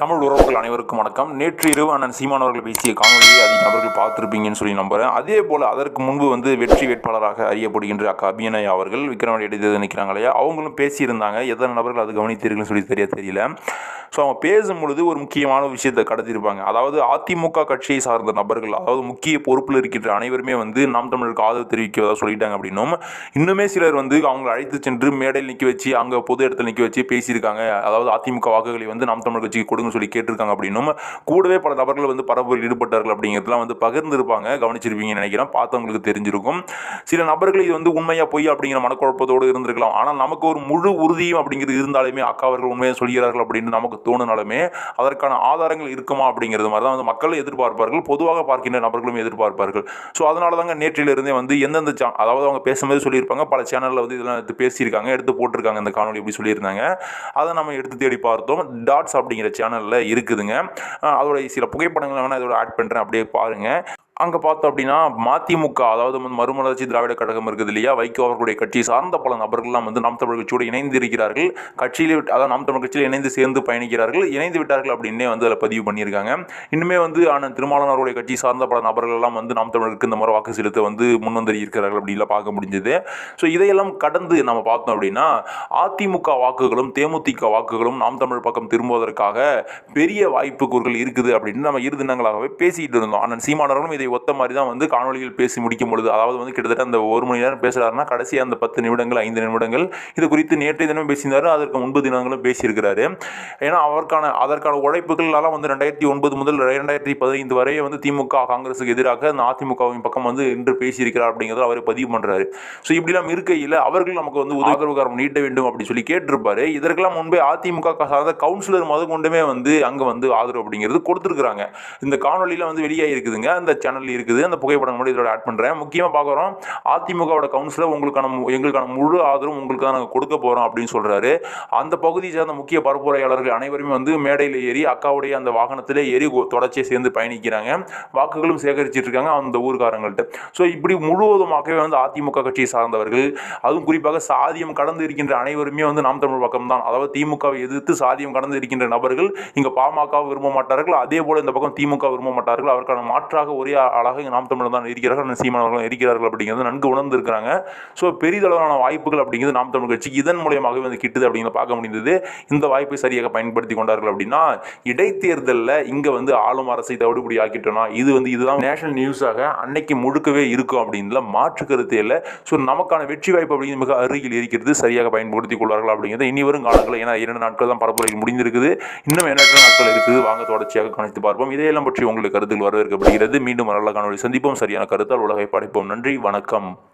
தமிழ் உறவுகள் அனைவருக்கும் வணக்கம். நேற்று இரவு அண்ணன் சீமான் அவர்கள் பேசிய காணொலியை அதிக நபர்கள் பார்த்துருப்பீங்கன்னு சொல்லி நம்புகிறேன் அதே போல் அதற்கு முன்பு வந்து வெற்றி வேட்பாளராக அறியப்படுகின்ற அக்கா அபிநயா அவர்கள் விக்ரமணி எடுத்து நிற்கிறாங்க இல்லையா அவங்களும் பேசியிருந்தாங்க. எத்தனை நபர்கள் அது கவனித்தீர்கள்னு சொல்லி தெரிய தெரியல. ஸோ அவங்க பேசும் பொழுது ஒரு முக்கியமான விஷயத்தை கடத்தியிருப்பாங்க. அதாவது அதிமுக கட்சியை சார்ந்த நபர்கள் அதாவது முக்கிய பொறுப்பில் இருக்கின்ற அனைவருமே வந்து நாம் தமிழருக்கு ஆதரவு தெரிவிக்கிறதா சொல்லிட்டாங்க அப்படின்னும் இன்னுமே சிலர் வந்து அவங்களை அழைத்து சென்று மேடையில் நிற்க வச்சு அங்கே பொது இடத்துல நிற்க வச்சு பேசியிருக்காங்க. அதாவது அதிமுக வாக்குகளை வந்து நாம் தமிழ் கட்சிக்கு கொடுங்க சொல்லி கேட்டிருக்காங்க அப்படின்னும் கூடவே பல நபர்கள் வந்து பரப்புரையில் ஈடுபட்டார்கள் அப்படிங்கிறதுலாம் வந்து பகிர்ந்துருப்பாங்க கவனிச்சிருப்பீங்கன்னு நினைக்கிறேன். பார்த்தவங்களுக்கு தெரிஞ்சிருக்கும். சில நபர்கள் இது வந்து உண்மையா பொய் அப்படிங்கிற மனக்குழப்பத்தோடு இருந்திருக்கலாம். ஆனால் நமக்கு ஒரு முழு உறுதியும் அப்படிங்கிறது இருந்தாலுமே அக்கா அவர்கள் உண்மையாக சொல்கிறார்கள் அப்படின்னு நமக்கு தோணுனாலுமே அதற்கான ஆதாரங்கள் இருக்குமா அப்படிங்கிறது மாதிரி தான் வந்து மக்கள் எதிர்பார்ப்பார்கள். பொதுவாக பார்க்கின்ற நபர்களும் எதிர்பார்ப்பார்கள். ஸோ அதனால தாங்க நேற்றிலிருந்தே வந்து எந்தெந்த அதாவது அவங்க பேசும்போது சொல்லியிருப்பாங்க. பல சேனலில் வந்து இதெல்லாம் எடுத்து பேசியிருக்காங்க எடுத்து போட்டிருக்காங்க இந்த காணொலி அப்படி சொல்லியிருந்தாங்க. அதை நம்ம எடுத்து தேடி பார்த்தோம். டாட்ஸ் அப்படிங்கிற சேனல் சேனலில் இருக்குதுங்க. அஹ் அதோட சில புகைப்படங்களை வேணால் இதோட ஆட் பண்ணுறேன் அப்படியே பாருங்கள் அங்கே பார்த்தோம் அப்படின்னா மதிமுக அதாவது வந்து மறுமலர்ச்சி திராவிட கழகம் இருக்குது இல்லையா? வைகோ அவர்களுடைய கட்சி சார்ந்த பல நபர்கள்லாம் வந்து நாம் தமிழ் கட்சியோடு இணைந்து இருக்கிறார்கள் கட்சியில் அதாவது நாம் தமிழ் கட்சியில் இணைந்து சேர்ந்து பயணிக்கிறார்கள். இணைந்து விட்டார்கள் அப்படின்னே வந்து அதில் பதிவு பண்ணியிருக்காங்க. இன்னுமே வந்து ஆனால் திருமாவளவன் கட்சி சார்ந்த பல நபர்கள்லாம் வந்து நாம் தமிழருக்கு இந்த மாதிரி வாக்கு செலுத்த வந்து முன்வந்தரி இருக்கிறார்கள் அப்படின்லாம் பார்க்க முடிஞ்சது. ஸோ இதையெல்லாம் கடந்து நம்ம பார்த்தோம் அப்படின்னா அதிமுக வாக்குகளும் தேமுதிக வாக்குகளும் நாம் தமிழ் பக்கம் திரும்புவதற்காக பெரிய வாய்ப்பு கூறுகள் இருக்குது அப்படின்னு நம்ம இரு தினங்களாகவே பேசிக்கிட்டு இருந்தோம். ஆனால் சீமானவர்களும் இதை ஒத்த மாதிரி தான் வந்து காணொலியில் பேசி முடிக்கும் பொழுது அதாவது வந்து கிட்டத்தட்ட அந்த ஒரு மணி நேரம் பேசுகிறாருன்னா கடைசி அந்த பத்து நிமிடங்கள் ஐந்து நிமிடங்கள் இது குறித்து நேற்றைய தினம் பேசியிருந்தார் அதற்கு முன்பு தினங்களும் பேசியிருக்கிறாரு. ஏன்னா அவருக்கான அதற்கான உழைப்புகள்லாம் வந்து ரெண்டாயிரத்தி ஒன்பது முதல் ரெண்டாயிரத்தி பதினைந்து வரை வந்து திமுக காங்கிரஸுக்கு எதிராக அந்த அதிமுகவின் பக்கம் வந்து இன்று பேசியிருக்கிறார் அப்படிங்கிறத அவர் பதிவு பண்ணுறாரு ஸோ இப்படிலாம் இருக்கையில் அவர்கள் நமக்கு வந்து உதவிகரம் நீட்ட வேண்டும் அப்படி சொல்லி கேட்டிருப்பாரு. இதற்கெல்லாம் முன்பே அதிமுக சார்ந்த கவுன்சிலர் முத கொண்டுமே வந்து அங்கே வந்து ஆதரவு அப்படிங்கிறது கொடுத்துருக்குறாங்க. இந்த காணொலியில் வந்து வெளியாகிருக்குதுங்க அந்த சேனல் இருக்குது. அந்த புகைப்படம் மட்டும் இதோட ஆட் பண்ணுறேன் முக்கியமாக பார்க்குறோம் அதிமுகவோட கவுன்சிலர் உங்களுக்கான மு- எங்களுக்கான முழு ஆதரவும் உங்களுக்கு தான் நாங்கள் கொடுக்க போகிறோம் அப்படின்னு சொல்கிறாரு அந்த பகுதியை சேர்ந்த முக்கிய பரப்புரையாளர்கள் அனைவருமே வந்து மேடையில் ஏறி அக்காவுடைய அந்த வாகனத்திலே ஏறி தொடர்ச்சியை சேர்ந்து பயணிக்கிறாங்க. வாக்குகளும் சேகரிச்சிட்டு இருக்காங்க அந்த ஊர்காரங்கள்ட்ட ஸோ இப்படி முழுவதுமாகவே வந்து அதிமுக கட்சியை சார்ந்தவர்கள் அதுவும் குறிப்பாக சாதியம் கடந்து இருக்கின்ற அனைவருமே வந்து நாம் தமிழ் பக்கம் தான் அதாவது திமுகவை எதிர்த்து சாதியம் கடந்து இருக்கின்ற நபர்கள் இங்கே பாமக விரும்ப மாட்டார்கள். அதே போல இந்த பக்கம் திமுக விரும்ப மாட்டார்கள். அவருக்கான மாற்றாக ஒரே அழகாக நாம் தமிழர் தான் இருக்கிறார்கள் அண்ணன் இருக்கிறார்கள் அப்படிங்கிறது நன்கு உணர்ந்திருக்கிறாங்க. ஸோ பெரிதளவான வாய்ப்புகள் அப்படிங்கிறது நாம் தமிழ் கட்சிக்கு இதன் மூலியமாகவே வந்து கிட்டுது அப்படிங்கிறத பார்க்க முடிந்தது. இந்த வாய்ப்பை சரியாக பயன்படுத்தி கொண்டார்கள் அப்படின்னா இடைத்தேர்தலில் இங்கே வந்து ஆளும் அரசை தவிடுபடி ஆக்கிட்டோம்னா இது வந்து இதுதான் நேஷனல் நியூஸாக அன்னைக்கு முழுக்கவே இருக்கும் அப்படின்ல மாற்று கருத்து இல்லை. ஸோ நமக்கான வெற்றி வாய்ப்பு அப்படிங்கிறது மிக அருகில் இருக்கிறது. சரியாக பயன்படுத்திக் கொள்வார்கள் அப்படிங்கிறது இனி வரும் காலங்களில் ஏன்னா இரண்டு நாட்கள் தான் பரப்புரைகள் முடிந்திருக்குது. இன்னும் எண்ணற்ற நாட்கள் இருக்குது. வாங்க தொடர்ச்சியாக கணித்து பார்ப்போம். இதையெல்லாம் பற்றி உங்களுக்கு கருத்துகள் வரவேற்கப்படுகிறது. மீண்டும் நல்ல காணொலி சந்திப்போம். சரியான கருத்தால் உலகை படைப்போம். நன்றி. வணக்கம்.